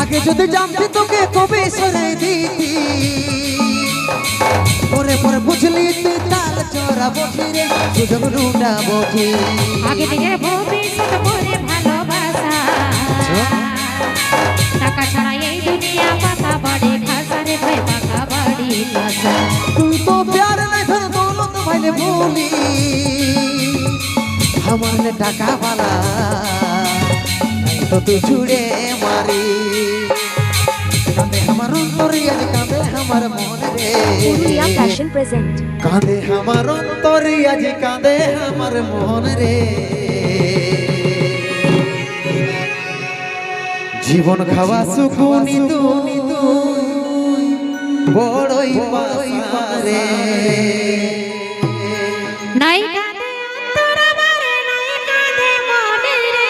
আগে যদি জানতি তোকে কবে সরাই দিতি? পরে পরে বুঝলি তুই তাল চড়া বটি রে সুযোগ লুটা বটি আগে থেকে ভবিষ্যৎ করে ভালোবাসা। টাকা ছাড়া এই দুনিয়া পাকা বাড়ি খাসারে ভাই পাকা বাড়ি খাসা তুই তো প্যার নাই ধর দৌলত ভাইলে বলি আমার টাকা বালা তো তুই ছুড়ে মারি। কাঁদে আমার অন্তরে আজ কাঁদে আমার মনে রে। পুরুলিয়া ফ্যাশন প্রেজেন্ট কাঁদে আমার অন্তরে আজ কাঁদে আমার মন রে। জীবন খাওয়া সুকুনি তুই বড়ই পারে নাই কাঁদে অন্তর আমারে নাই কাঁদে মনে রে।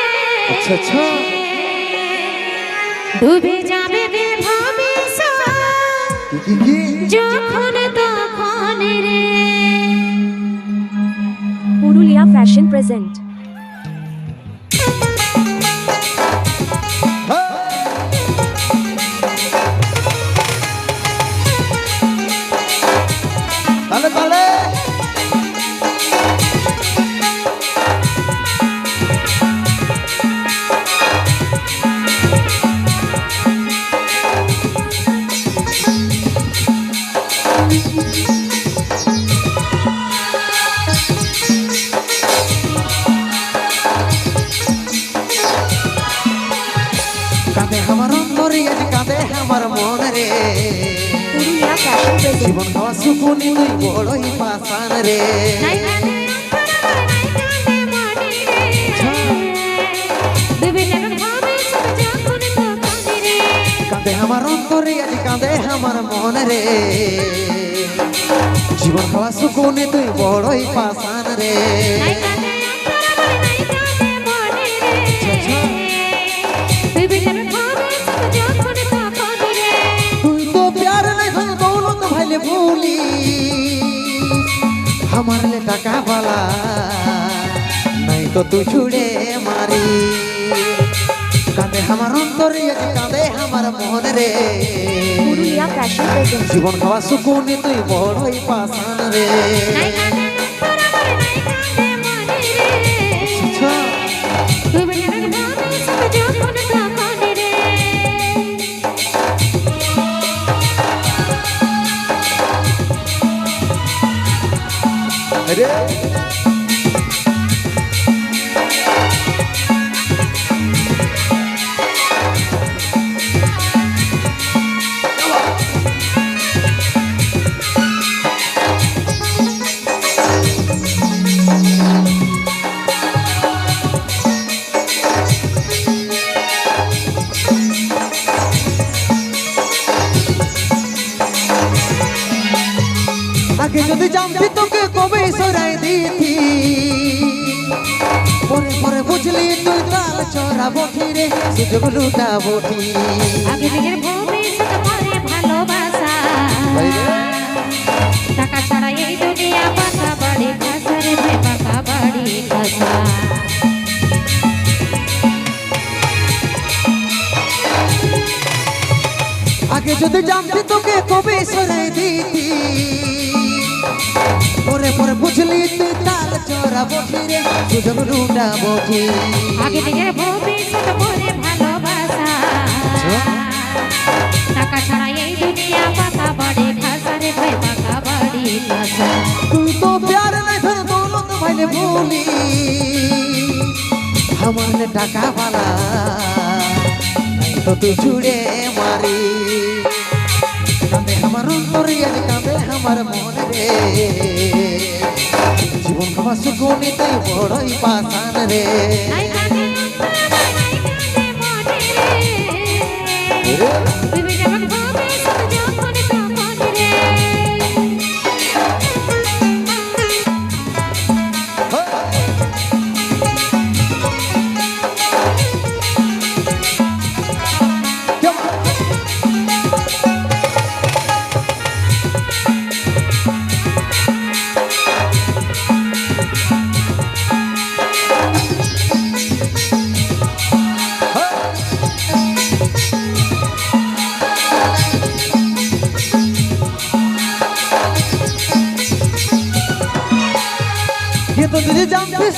আচ্ছা আচ্ছা। ডুবে যাবে রে ভবিষ্যৎ। কি কি? কি যখন তখন রে। Purulia fashion present. কাঁদে আমার অন্তরে আজ কাঁদে আমার মন রে জীবন সুকুনি তুই বড়ই পাশান মনে রে কাঁদে আমার অন্তরে আজ কাঁদে আমার মন রে জীবন খাওয়া সুকুনি তুই বড়ই পাশান রে। আমার লে টাকা বালা নাই তো তু ছুড়ে মারি। কাঁদে আমার অন্তরে কাঁদে আমার মন রে। জীবন খাওয়া সুকুনি তুই বড়ই পাশান রে। রে। আগে যদি জানতি তোকে পরে পরে বুঝলি তুই তাল চড়া বটি রে সুযোগ লুটা বটি আগে নিজের ভবিষ্যৎ করে ভালোবাসা। টাকা ছাড়া এই দুনিয়া পাকা বাড়ি রে ভাই পাকা বাড়ি খাসা। আগে যদি জানতি তোকে কবে সরাই দিতি। পরে পরে বুঝলি তুই তাল চড়া বটি রে সুযোগ লুটা বটি আগে নিজের ভবিষ্যৎ করে ভালোবাসা। টাকা ছাড়া এই দুনিয়া পাকা বাড়ি খাসা রে ভাই পাকা বাড়ি খাসা। তুই তো প্যার নাই ধর দৌলত ভাইলে বলি। আমার টাকা বালা তো তুই ছুড়ে মারি। কাঁদে আমার অন্তরে কাঁদে আমার মন রে। সুকুনি তাই বড়ই পাশান রে।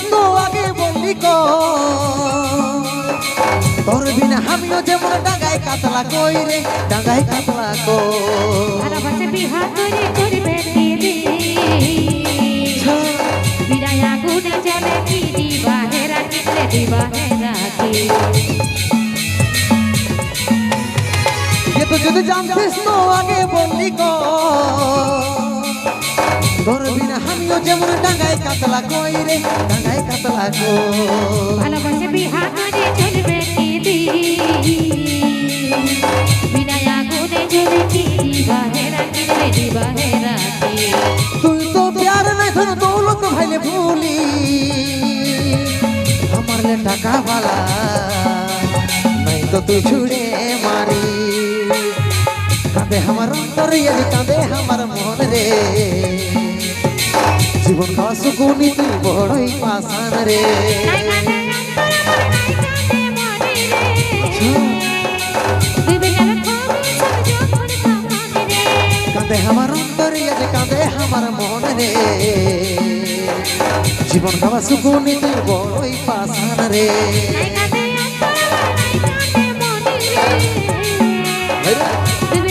তো আগে কো তোর বিনা আমিও যেমন ডাঙ্গায় কাতলা কই রে ডাঙ্গায় কাতলা কই। বিহা করে করবে বিদায় আগুনে জ্বলে কি দিবা হেরা কিনলে দিবা হেরা কি তো যদি জানতিস তো আগে বললি কো তোর বিনা আমিও যেমন ডাঙ্গায় কাতলা কই রে ডাঙ্গায় কাতলা কই। ভালোবাসে বিহা করে চলবে দিদি বিদায় আগুনে জ্বলে কি দিবা হেরা কিনলে দিবা হেরা কি? তুই তো প্যার নাই ধর দৌলত ভাইলে ভুলি। আমার লে টাকা বালা নাই তো তুই ছুড়ে মারি। কাঁদে আমার অন্তর কাঁদে আমার মন রে। জীবন খাওয়া সুকুনি তুই বড়ই পাশান রে। নাই কাঁদে অন্তর আমার নাই কাঁদে মনে রে। দিবে গেল ভাবে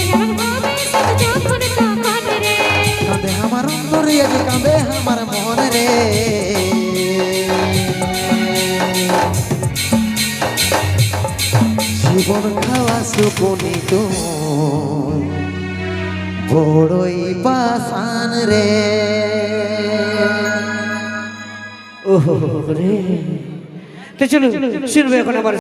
জীবন খাওয়া সুপনিত বড়ই পাশান রে ও রে তো চলো শুনবে এখন আমার